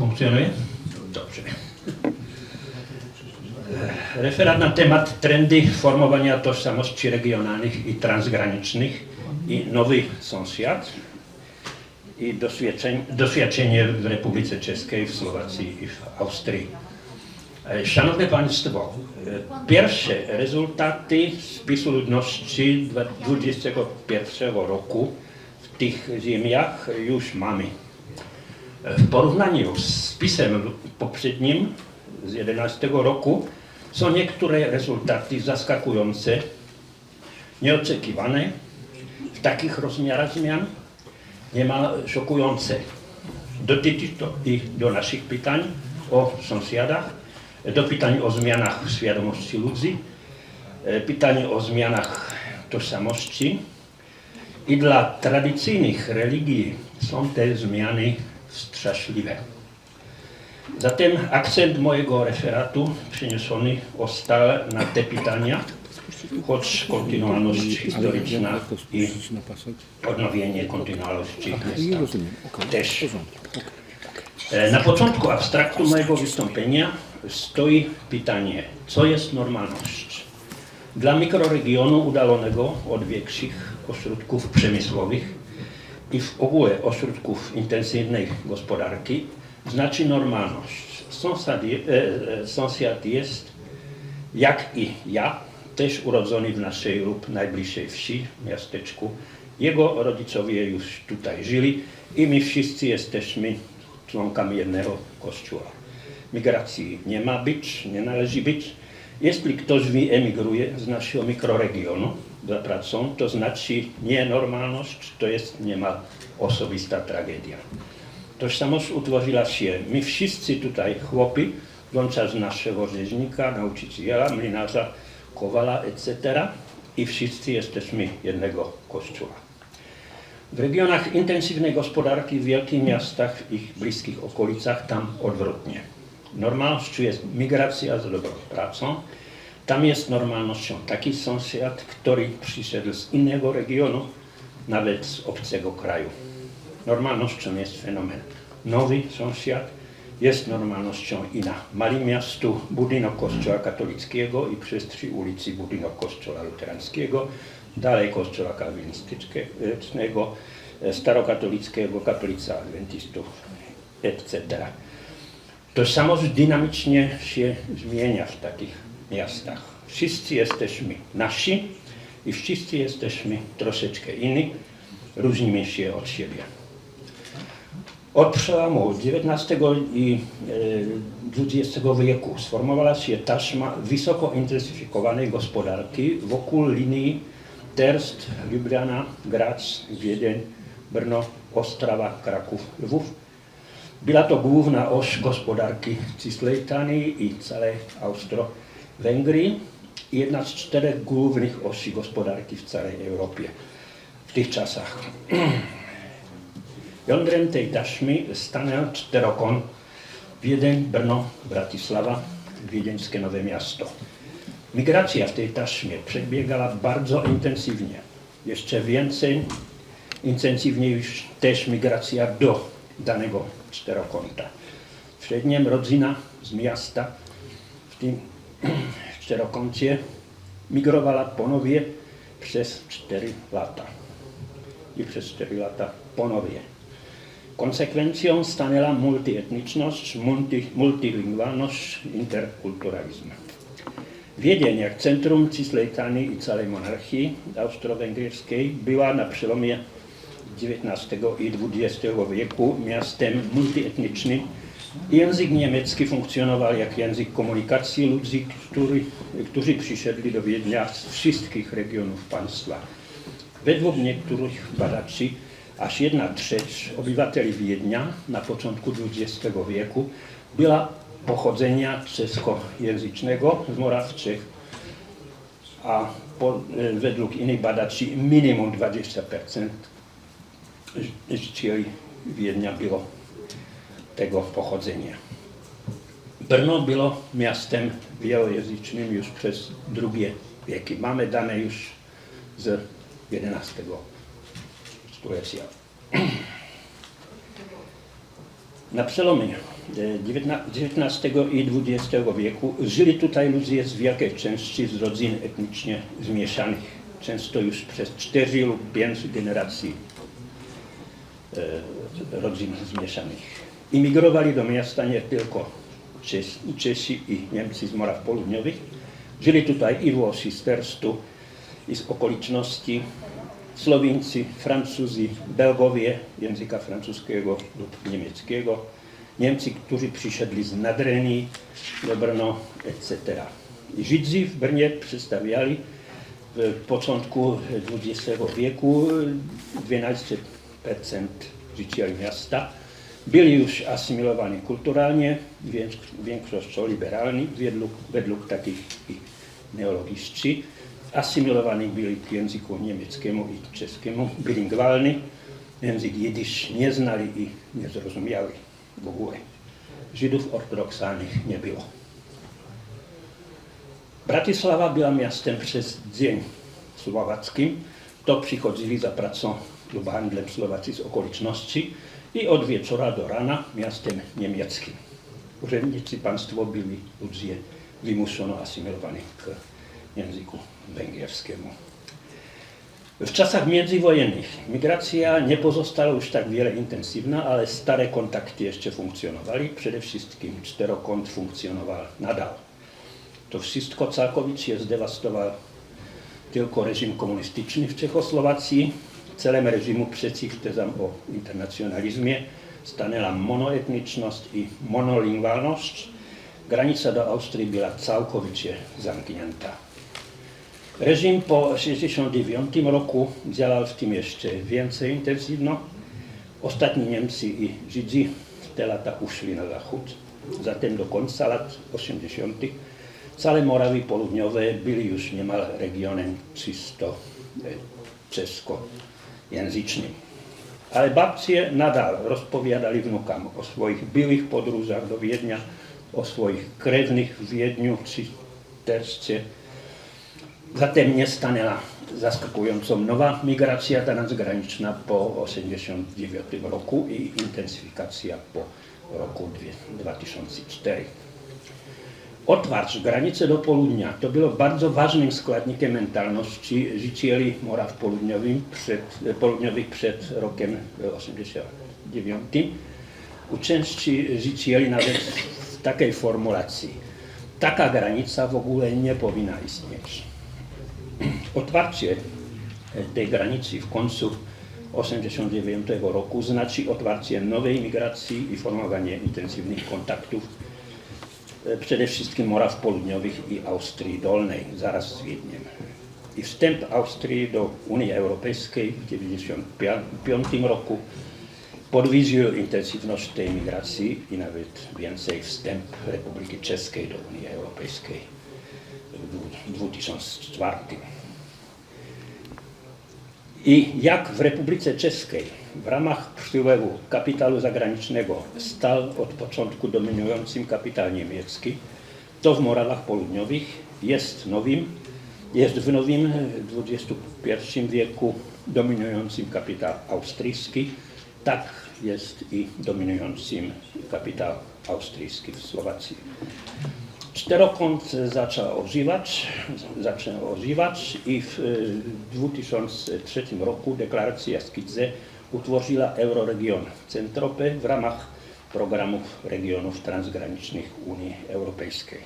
Funkcjonuje? Dobrze. Referat na temat trendy formowania tożsamości regionalnych i transgranicznych i nowy sąsiad i doświadczeń, doświadczenie w Republice Czeskiej, w Słowacji i w Austrii. E, Szanowni Państwo, e, pierwsze rezultaty spisu ludności 2021 roku w tych ziemiach już mamy. W porównaniu z spisem poprzednim z 2011 roku są niektóre rezultaty zaskakujące, nieoczekiwane, w takich rozmiarach zmian, niemal szokujące. Dotyczy to i do naszych pytań o sąsiadach, do pytań o zmianach w świadomości ludzi, e, pytań o zmianach tożsamości i dla tradycyjnych religii są te zmiany straszliwe. Zatem akcent mojego referatu przeniesiony został na te pytania, choć kontynualność historyczna i odnowienie kontynualności jest też. porządku. Okej. E, Na początku abstraktu mojego wystąpienia stoi pytanie, co jest normalność? Dla mikroregionu udalonego od większych ośrodków przemysłowych i w ogóle ośrodków intensywnej gospodarki znaczy normalność. Sąsiad, e, e, sąsiad jest, jak i ja, też urodzony w naszej lub najbliższej wsi, miasteczku. Jego rodzicowie już tutaj żyli i my wszyscy jesteśmy członkami jednego kościoła. Migracji nie ma być, nie należy być. Jeśli ktoś wyemigruje z naszego mikroregionu za pracą, to znaczy nienormalność, to jest niemal osobista tragedia. Tożsamość utworzyła się, my wszyscy tutaj chłopi, włączając naszego rzeźnika, nauczyciela, młynarza, kowala, etc. I wszyscy jesteśmy jednego kościoła. W regionach intensywnej gospodarki, w wielkich miastach i ich bliskich okolicach, tam odwrotnie. Normalnością jest migracja z dobrą pracą. Tam jest normalnością taki sąsiad, który przyszedł z innego regionu, nawet z obcego kraju. Normalnością jest fenomen nowy sąsiad, jest normalnością i na małym miastu budynek kościoła katolickiego i przez trzy ulicy budynek kościoła luterańskiego, dalej kościoła kalwinistycznego, e, starokatolickiego, kaplica adwentystów, etc. Tożsamość dynamicznie się zmienia w takich miastach. Wszyscy jesteśmy nasi i wszyscy jesteśmy troszeczkę inni, różnimy się od siebie. Od przełomu XIX i e, XX wieku sformowała się taśma wysoko intensyfikowanej gospodarki wokół linii Terst, Ljubljana, Graz, Wiedeń, Brno, Ostrawa, Kraków, Lwów. Była to główna oś gospodarki Cisleitanii i całej Austro-Węgrii i jedna z czterech głównych osi gospodarki w całej Europie w tych czasach. Jądrem tej taśmy stanął czterokon Wiedeń, Brno, Bratysława, Wiedeńskie Nowe Miasto. Migracja w tej taśmie przebiegała bardzo intensywnie. Jeszcze więcej, intensywnie już też migracja do danego czterokąta. W średnim rodzina z miasta w tym czterokącie migrowała ponownie przez 4 lata. I przez 4 lata ponownie. Konsekwencją stanęła multietniczność, multi, interkulturalizm. Wiedeń, jak centrum Cisleitanii i całej monarchii austro-węgierskiej, była na przełomie XIX i XX wieku miastem multietnicznym. Język niemiecki funkcjonował jak język komunikacji ludzi, który, którzy przyszedli do Wiednia z wszystkich regionów państwa. Według niektórych badaczy aż jedna trzeć obywateli Wiednia na początku XX wieku była pochodzenia czeskojęzycznego z Morawczych, a po, e, według innych badaczy minimum 20% życieli Wiednia było tego pochodzenia. Brno było miastem wielojęzycznym już przez drugie wieki. Mamy dane już z XI stulecia. Na przełomie e, XIX i XX wieku żyli tutaj ludzie z wielkiej części z rodzin etnicznie zmieszanych, często już przez cztery lub pięć generacji e, rodzin zmieszanych. Imigrowali do miasta nie tylko Czesi, Czesi i Niemcy z Moraw Południowych, żyli tutaj i Włosi z Terstu i z okoliczności, Słowińcy, Francuzi, Belgowie języka francuskiego lub niemieckiego, Niemcy, którzy przyszedli z Nadrenii do Brno, etc. Żydzi w Brnie przedstawiali w początku XX wieku 12% życieli miasta. Byli już asymilowani kulturalnie, więks- większością liberalni, według, według takich i neologistów. Asymilowani byli k języku niemieckiemu i czeskiemu, bilingwalni. Język jidysz nie znali i nie zrozumiali w ogóle. Żydów ortodoksalnych nie było. Bratislava była miastem przez dzień słowackim. To przychodzili za pracą lub handlem Słowacy z okoliczności i od wieczora do rana miastem niemieckim. Urzędnicy państwo byli ludzie wymuszono asymilowani k języku węgierskiemu. W czasach międzywojennych migracja nie pozostała już tak wiele intensywna, ale stare kontakty jeszcze funkcjonowali. Przede wszystkim czterokąt funkcjonował nadal. To wszystko całkowicie zdewastował tylko reżim komunistyczny w Czechosłowacji. Celem reżimu przeciw tezom o internacjonalizmie stanęła monoetniczność i monolingwalność. Granica do Austrii była całkowicie zamknięta. Reżim po 1969 roku działał w tym jeszcze więcej intensywno. Ostatni Niemcy i Żydzi w te lata uszli na zachód. Zatem do końca lat 80. całe Morawy Południowe byli już niemal regionem czysto e, czeskojęzycznym. Ale babcie nadal rozpowiadali wnukom o swoich byłych podróżach do Wiednia, o swoich krewnych w Wiedniu czy Tersce. Zatem nie stanęła zaskakująco nowa migracja transgraniczna po 1989 roku i intensyfikacja po roku dwie- 2004. Otwarć granicy do południa to było bardzo ważnym składnikiem mentalności życieli Moraw południowych przed, południowych przed rokiem 89. U części życieli nawet w takiej formulacji. Taka granica w ogóle nie powinna istnieć. Otwarcie tej granicy w końcu 1989 roku znaczy otwarcie nowej migracji i formowanie intensywnych kontaktów przede wszystkim Moraw Południowych i Austrii Dolnej, zaraz z Wiedniem. I wstęp Austrii do Unii Europejskiej w 1995 roku podwyższył intensywność tej migracji i nawet więcej wstęp Republiki Czeskiej do Unii Europejskiej w 2004. I jak w Republice Czeskiej w ramach przypływu kapitału zagranicznego stał od początku dominującym kapitał niemiecki, to w Morawach Południowych jest nowym, jest w nowym XXI wieku dominującym kapitał austriacki, tak jest i dominującym kapitał austriacki w Słowacji. Czterokąt zaczął ożywać, zaczął ożywać i w e, 2003 roku deklaracja Skidze utworzyła Euroregion Centropy w ramach programów regionów transgranicznych Unii Europejskiej.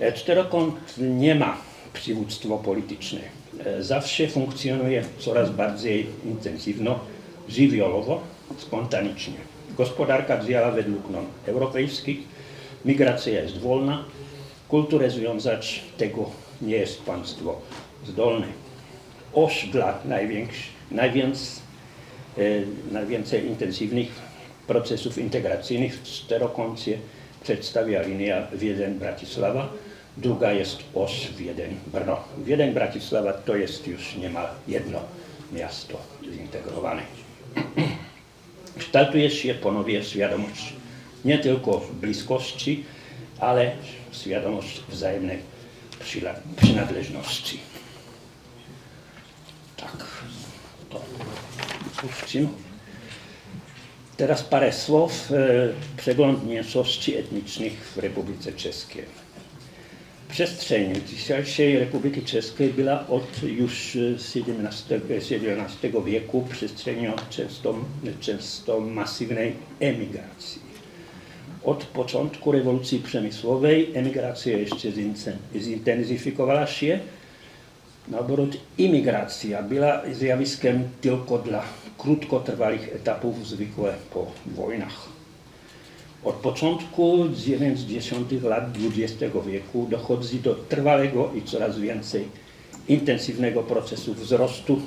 E, Czterokąt nie ma przywództwa polityczne. E, Zawsze funkcjonuje coraz bardziej intensywno, żywiołowo, spontanicznie. Gospodarka działa według norm europejskich, migracja jest wolna, kulturę związać tego nie jest państwo zdolne. Oś dla największ, najwięc, e, najwięcej intensywnych procesów integracyjnych w przedstawia linia Wiedeń-Bratisława, druga jest os Wiedeń-Brno. Wiedeń-Bratisława to jest już niemal jedno miasto zintegrowane. Kształtuje się ponownie świadomość nie tylko bliskości, ale świadomość wzajemnej przynależności. Tak, puścimy. Teraz parę słów, e, przegląd mniejszości etnicznych w Republice Czeskiej. Przestrzeń dzisiejszej Republiki Czeskiej była od już XVII, wieku przestrzenią często, często masywnej emigracji. Od początku rewolucji przemysłowej emigracja jeszcze zinten- zintensyfikowała się. Na imigracja była zjawiskiem tylko dla krótkotrwałych etapów zwykłe po wojnach. Od początku 90. lat XX wieku dochodzi do trwałego i coraz więcej intensywnego procesu wzrostu, e,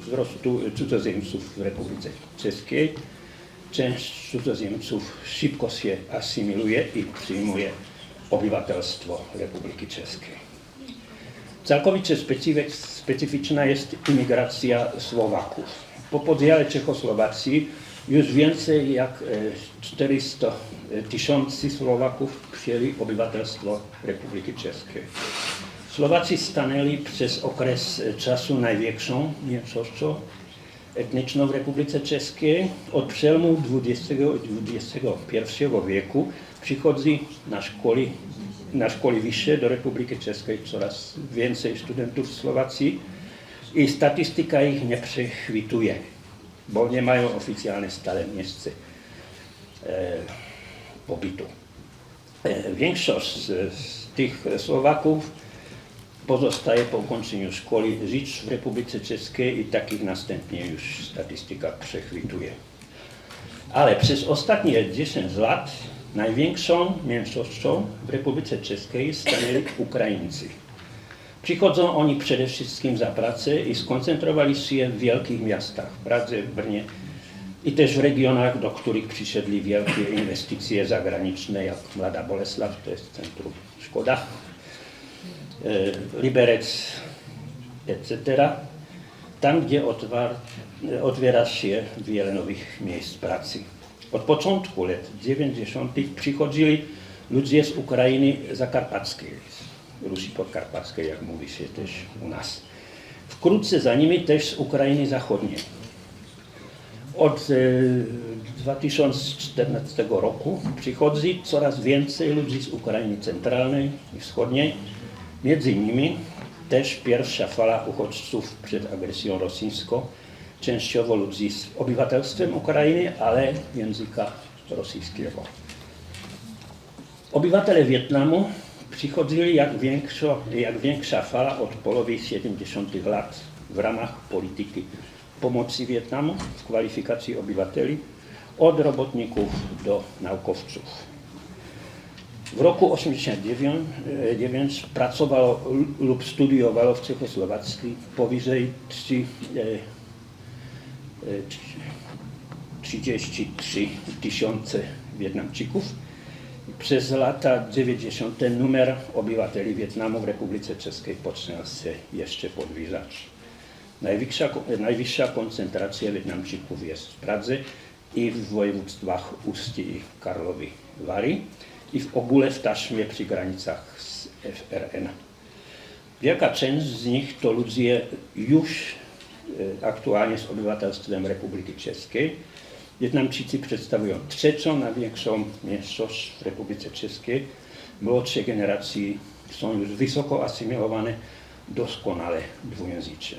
wzrostu cudzoziemców w Republice Czeskiej. Część cudzoziemców szybko się asymiluje i przyjmuje obywatelstwo Republiki Czeskiej. Całkowicie specyfi- specyficzna jest imigracja Słowaków. Po podziale Czechosłowacji już więcej jak e, 400 tysięcy Słowaków przyjęli obywatelstwo Republiki Czeskiej. Słowacy stanęli przez okres e, czasu największą mniejszością etniczną w Republice Czeskiej. Od przełomu XX i XXI wieku przychodzi na szkoły, na szkoły wyższe do Republiki Czeskiej coraz więcej studentów z Słowacji i statystyka ich nie przechwytuje, bo nie mają oficjalne stale miejsce e, pobytu. E, większość z, z tych Słowaków pozostaje po ukończeniu szkoły żyć w Republice Czeskiej i takich następnie już statystyka przechwytuje. Ale przez ostatnie 10 lat największą mniejszością w Republice Czeskiej stanęli Ukraińcy. Przychodzą oni przede wszystkim za pracę i skoncentrowali się w wielkich miastach, Pradze, Brnie i też w regionach, do których przyszedli wielkie inwestycje zagraniczne, jak Mlada Bolesław, to jest centrum Szkoda, e, Liberec, etc. Tam, gdzie otwiera się wiele nowych miejsc pracy. Od początku lat 90. przychodzili ludzie z Ukrainy zakarpackiej, z Rusi Podkarpackiej, jak mówi się też u nas. Wkrótce za nimi też z Ukrainy Zachodniej. Od e, 2014 roku przychodzi coraz więcej ludzi z Ukrainy centralnej i wschodniej. Między innymi też pierwsza fala uchodźców przed agresją rosyjską, częściowo ludzi z obywatelstwem Ukrainy, ale języka rosyjskiego. Obywatele Wietnamu przychodzili jak, większo, jak większa fala od połowy 70. lat w ramach polityki pomocy Wietnamu w kwalifikacji obywateli od robotników do naukowców. W roku 1989 pracowało lub studiowało w Czechosłowacji powyżej 3, e, e, 33 tysiące Wietnamczyków. Przez lata 90. numer obywateli Wietnamu w Republice Czeskiej poczynał się jeszcze podwyższać. Najwyższa, najwyższa koncentracja Wietnamczyków jest w Pradze i w województwach Ustí i Karlovy Vary i w ogóle w taśmie przy granicach z FRN. Wielka część z nich to ludzie już aktualnie z obywatelstwem Republiki Czeskiej. Wietnamczycy przedstawiają trzecią największą mniejszość w Republice Czeskiej. Młodsze generacje są już wysoko asymilowane, doskonale dwujęzyczne.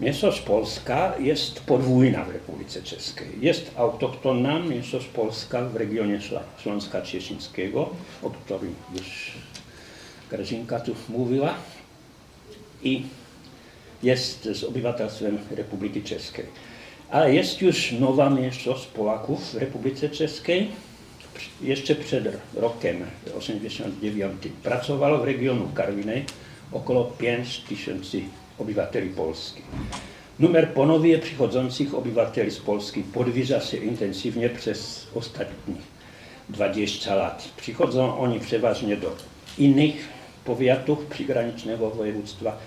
Mniejszość polska jest podwójna w Republice Czeskiej. Jest autochtonna mniejszość polska w regionie Śląska Cieszyńskiego, o którym już Grażynka tu mówiła. I jest z obywatelstwem Republiki Czeskiej. Ale jest już nowa mniejszość Polaków w Republice Czeskiej. Jeszcze przed rokiem 89 pracowało w regionu Karwinej około 5 tysięcy obywateli polskich. Numer ponownie przychodzących obywateli z Polski podwyższa się intensywnie przez ostatnich 20 lat. Przychodzą oni przeważnie do innych powiatów przygranicznego województwa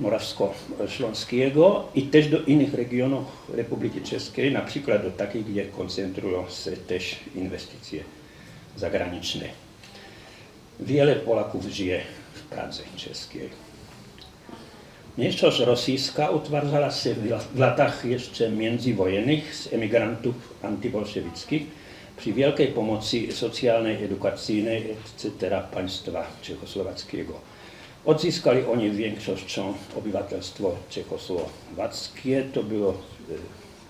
morawsko-śląskiego i też do innych regionów Republiki Czeskiej, na przykład do takich, gdzie koncentrują się też inwestycje zagraniczne. Wiele Polaków żyje w Pradze czeskiej. Mniejszość rosyjska utwarzała się w la- w latach jeszcze międzywojennych z emigrantów antybolszewickich przy wielkiej pomocy socjalnej, edukacyjnej, etc. państwa czechosłowackiego. Odzyskali oni większością obywatelstwo czechosłowackie, to było e,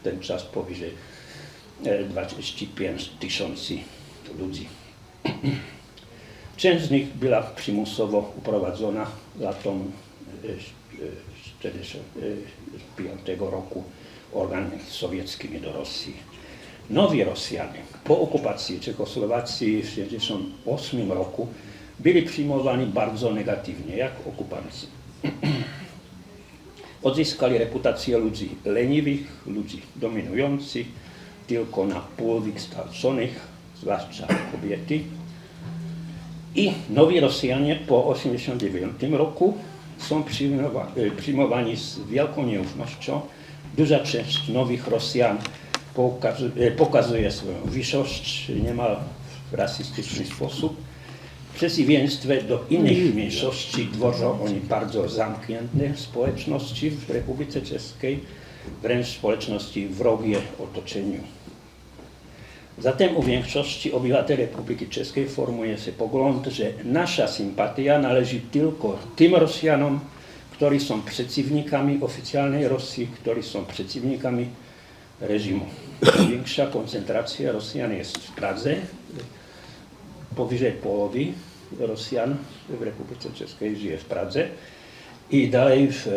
ten czas powyżej e, 25 tysięcy ludzi. Część z nich była przymusowo uprowadzona latem e, 1945 roku organami sowieckimi do Rosji. Nowi Rosjanie po okupacji Czechosłowacji w 1968 roku byli przyjmowani bardzo negatywnie, jak okupanci. Odzyskali reputację ludzi leniwych, ludzi dominujących, tylko na pół wykształconych, zwłaszcza kobiety. I nowi Rosjanie po 1989 roku są e, przyjmowani z wielką nieufnością. Duża część nowych Rosjan e, pokazuje swoją wyższość niemal w rasistyczny sposób. W przeciwieństwie do innych mniejszości tworzą oni bardzo zamknięte społeczności w Republice Czeskiej, wręcz społeczności wrogie otoczeniu. Zatem u większości obywateli Republiki Czeskiej formuje się pogląd, że nasza sympatia należy tylko tym Rosjanom, którzy są przeciwnikami oficjalnej Rosji, którzy są przeciwnikami reżimu. Większa koncentracja Rosjan jest w Pradze, powyżej połowy Rosjan w Republice Czeskiej żyje w Pradze i dalej w, e, e,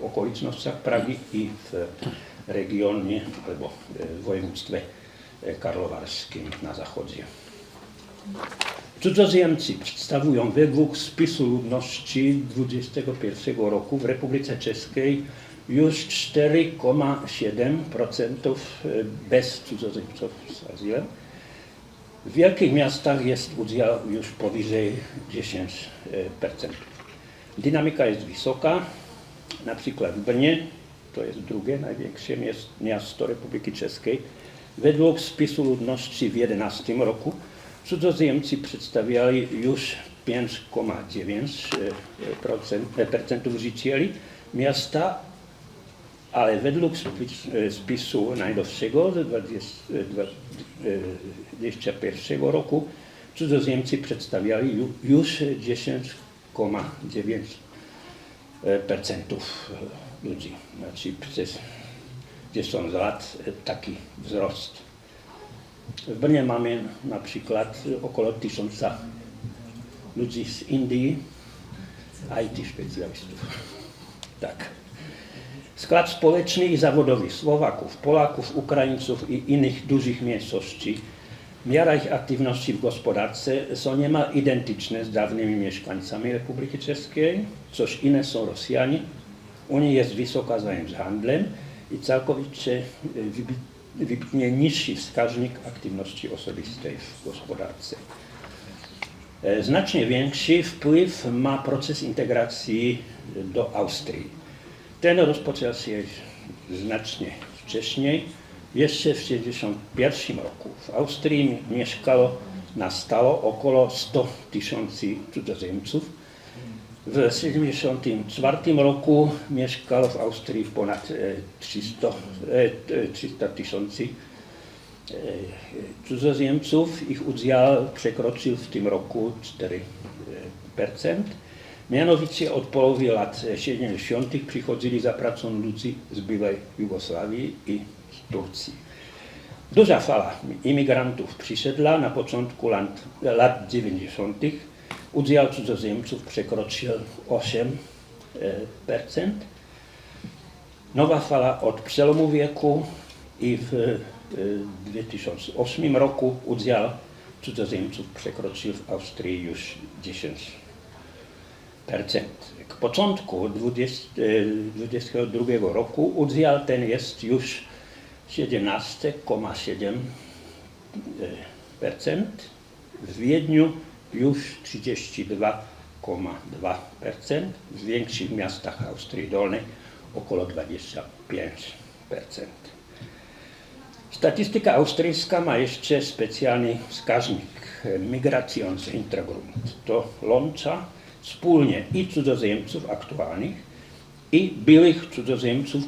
w okolicznościach Pragi i w regionie albo e, w województwie e, karlowarskim na zachodzie. Cudzoziemcy przedstawią według spisu ludności 2021 roku w Republice Czeskiej już 4,7% bez cudzoziemców z azylem. W wielkich miastach jest udział już powyżej 10%. Dynamika jest wysoka, na przykład w Brnie, to jest drugie największe miasto Republiki Czeskiej. Według spisu ludności w 2011 roku cudzoziemcy przedstawiali już 5,9% życieli miasta, ale według spis- e, spisu najnowszego z 2021 roku cudzoziemcy przedstawiali ju- już 10,9% ludzi. Znaczy przez 10 lat e, taki wzrost. W Brnie mamy na przykład około tysiąca ludzi z Indii, IT specjalistów. Tak. Skład społeczny i zawodowy Słowaków, Polaków, Ukraińców i innych dużych mniejszości, miara ich aktywności w gospodarce są niemal identyczne z dawnymi mieszkańcami Republiki Czeskiej, coś inne są Rosjanie. U nich jest wysoka zajęć handlem i całkowicie e, wybi- wybitnie niższy wskaźnik aktywności osobistej w gospodarce. E, Znacznie większy wpływ ma proces integracji do Austrii. Ten rozpoczął się znacznie wcześniej. Jeszcze w 1961 roku w Austrii mieszkało na około 100 tysięcy cudzoziemców. W 1974 roku mieszkało w Austrii ponad e, 300 e, e, 300 tysięcy cudzoziemców. Ich udział przekroczył w tym roku 4%. Mianowicie od połowy lat 70. przychodzili za pracą ludzi z byłej Jugosławii i Turcji. Duża fala imigrantów przyszedła na początku lat, lat 90. Udział cudzoziemców przekroczył 8%. Nowa fala od przełomu wieku i w e, 2008 roku udział cudzoziemców przekroczył w Austrii już 10%. K początku 2022 roku udział ten jest już 17,7%. W Wiedniu już 32,2%. W większych miastach Austrii Dolnej około 25%. Statystyka austryjska ma jeszcze specjalny wskaźnik e, migracjący intragrunt. To łącza wspólnie i cudzoziemców aktualnych, i byłych cudzoziemców,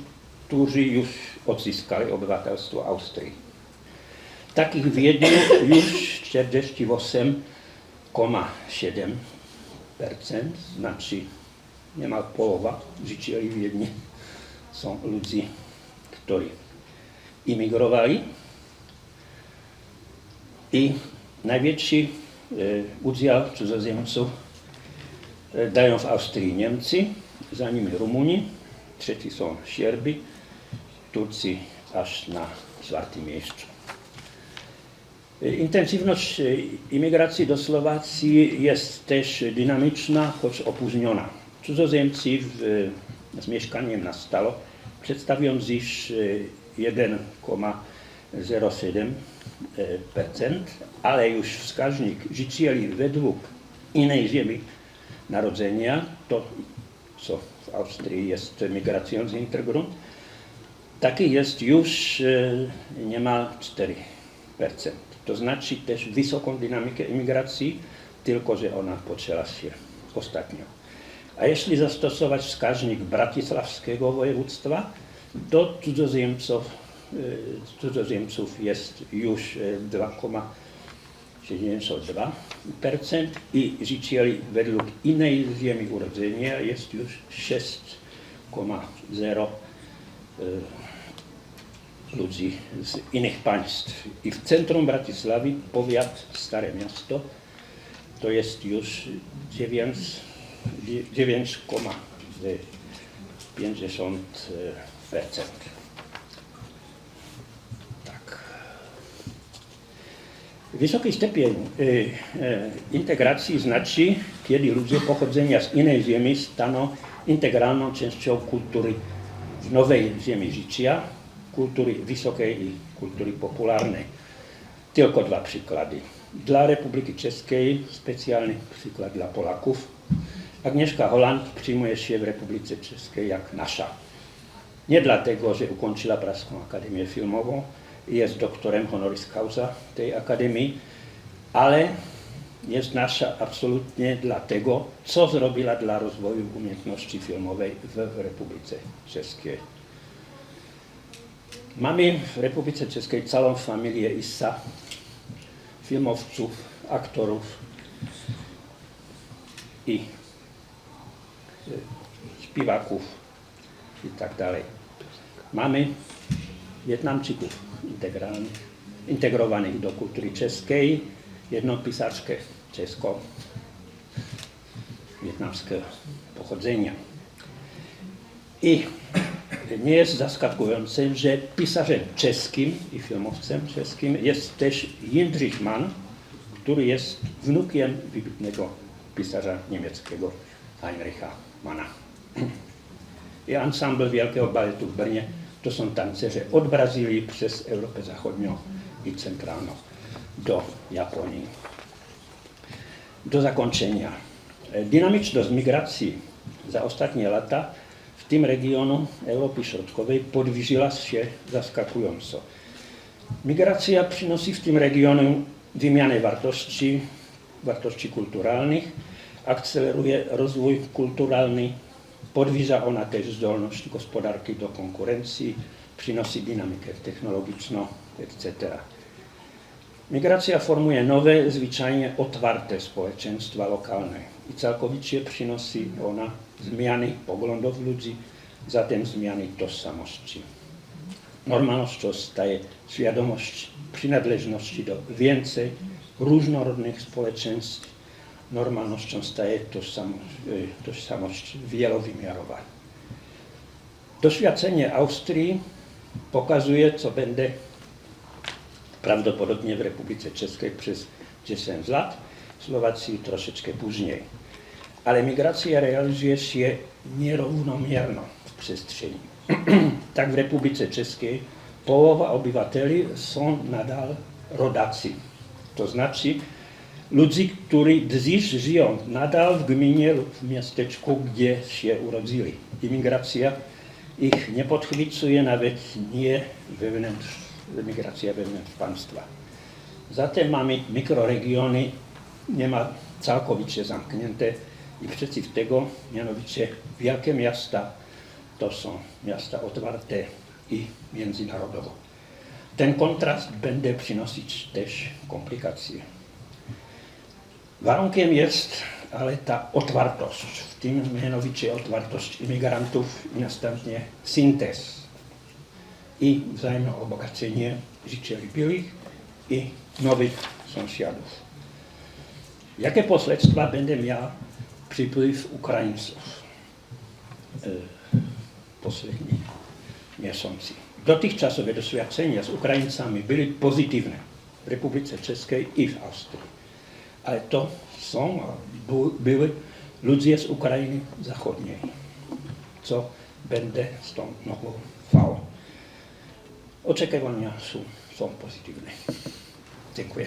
którzy już odzyskali obywatelstwo Austrii. Takich w Wiedniu już 48,7%, znaczy niemal połowa życieli w Wiedniu są ludzie, którzy imigrowali i największy e, udział cudzoziemców dają w Austrii Niemcy, za nimi Rumuni, trzeci są Sierbi, Turcy aż na czwartym miejscu. E, Intensywność e, imigracji do Słowacji jest też dynamiczna, choć opóźniona. Cudzoziemcy w, e, z mieszkaniem na stałe przedstawią dziś e, 1,07%, ale już wskaźnik życieli według innej ziemi narodzenia, to co w Austrii jest migracją z Intergrund, taki jest już e, niemal 4%. To znaczy też wysoką dynamikę emigracji, tylko że ona poczęła się ostatnio. A jeśli zastosować wskaźnik bratisławskiego województwa, to cudzoziemców, e, cudzoziemców jest już e, 2,5%. 6702% i życieli według innej ziemi urodzenia jest już 6,0 e, ludzi z innych państw. I w centrum Bratysławy, powiat Stare Miasto, to jest już 9,50%. Wysoki stopień y, y, integracji znaczy, kiedy ludzie pochodzenia z innej ziemi staną integralną częścią kultury nowej ziemi życia, kultury wysokiej i kultury popularnej. Tylko dwa przykłady. Dla Republiki Czeskiej specjalny przykład dla Polaków. Agnieszka Holland przyjmuje się w Republice Czeskiej jak nasza. Nie dlatego, że ukończyła Praską Akademię Filmową jest doktorem honoris causa tej akademii, ale jest nasza absolutnie dlatego, co zrobiła dla rozwoju umiejętności filmowej w Republice Czeskiej. Mamy w Republice Czeskiej całą familię ISA, filmowców, aktorów i śpiewaków i tak dalej. Mamy Wietnamczyków integrowanych do kultury czeskiej, jedną pisaczkę czesko wietnamskiego pochodzenia. I nie jest zaskakujące, że pisarzem czeskim i filmowcem czeskim jest też Jindřich Mann, który jest wnukiem wybitnego pisarza niemieckiego Heinricha Manna. I ensemble Wielkiego Baletu w Brnie to są tancerze od Brazylii przez Europę Zachodnią i Centralną do Japonii. Do zakończenia. E, Dynamiczność migracji za ostatnie lata w tym regionu Europy Środkowej podwyżyła się zaskakująco. Migracja przynosi w tym regionie wymianę wartości, wartości kulturalnych, akceleruje rozwój kulturalny, podwyża ona też zdolność gospodarki do konkurencji, przynosi dynamikę technologiczną, etc. Migracja formuje nowe, zwyczajnie otwarte społeczeństwa lokalne i całkowicie przynosi ona zmiany poglądów ludzi, zatem zmiany tożsamości. Normalnością staje świadomość przynależności do więcej różnorodnych społeczeństw. Normalnością staje tożsamość, y, tożsamość wielowymiarowa. Doświadczenie Austrii pokazuje, co będę prawdopodobnie w Republice Czeskiej przez 10 lat, w Słowacji troszeczkę później. Ale migracja realizuje się nierównomierno w przestrzeni. tak w Republice Czeskiej połowa obywateli są nadal rodacy. To znaczy ludzi, którzy dziś żyją nadal w gminie lub w miasteczku, gdzie się urodzili. Imigracja ich nie podchwycuje, nawet nie wewnątrz, migracja wewnątrz państwa. Zatem mamy mikroregiony niemal całkowicie zamknięte i przeciw tego, mianowicie wielkie miasta to są miasta otwarte i międzynarodowo. Ten kontrast będzie przynosić też komplikacje. Warunkiem jest ale ta otwartość, w tym mianowicie otwartość imigrantów i następnie syntez i wzajemne obogacenie życiolubivých i nowych sąsiadów. Jakie posledstwa będzie miał przypływ Ukraińców e, poslední miesiąci? Dotychczasowe doświadczenia z Ukraińcami były pozytywne w Republice Czeskiej i w Austrii. Ale to są, były ludzie z Ukrainy Zachodniej. Co tą nową falą? Oczekiwania są, są pozytywne. Dziękuję.